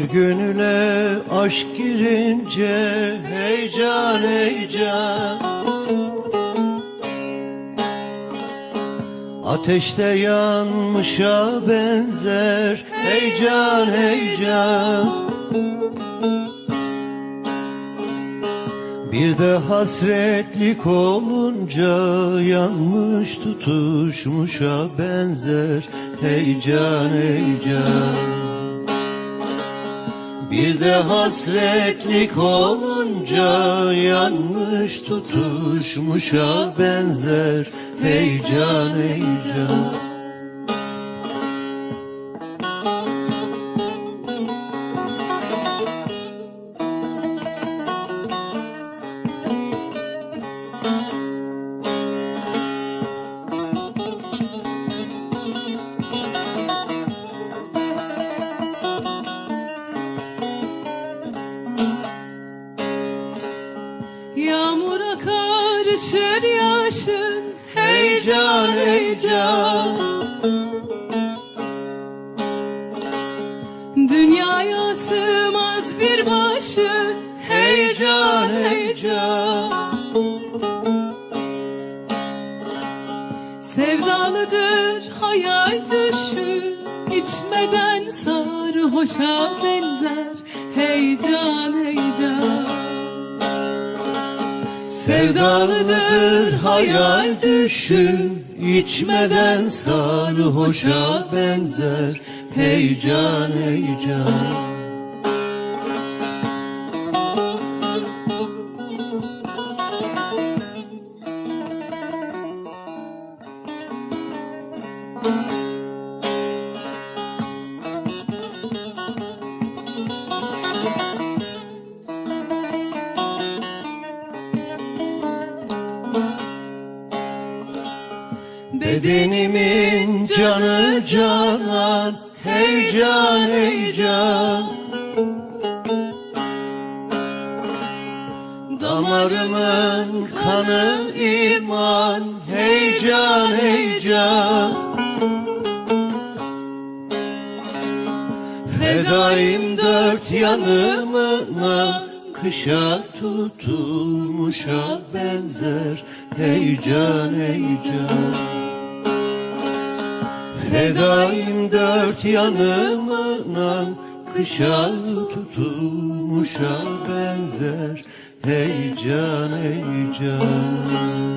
Bir gönüle aşk girince heyecan heyecan Ateşte yanmışa benzer heyecan heyecan Bir de hasretlik olunca yanmış tutuşmuşa benzer heyecan heyecan Bir de hasretlik olunca yanmış tutuşmuşa benzer. Heyecan heyecan. Yağmura karışır yaşın heyecan heyecan. Dünyaya sığmaz bir başı heyecan heyecan. Sevdalıdır hayal düşü içmeden sarhoşa benzer. Heyecan heyecan Sevdalıdır hayal düşü. İçmeden sarhoşa benzer. Heyecan heyecan Bedenimin canı canan heyecan heyecan Damarımın kanı iman heyecan heyecan Fedaim dört yanımına Kışa tutulmuşa benzer. Heyecan heyecan Fedaim dört yanımına Kışa tutulmuşa benzer. Heyecan heyecan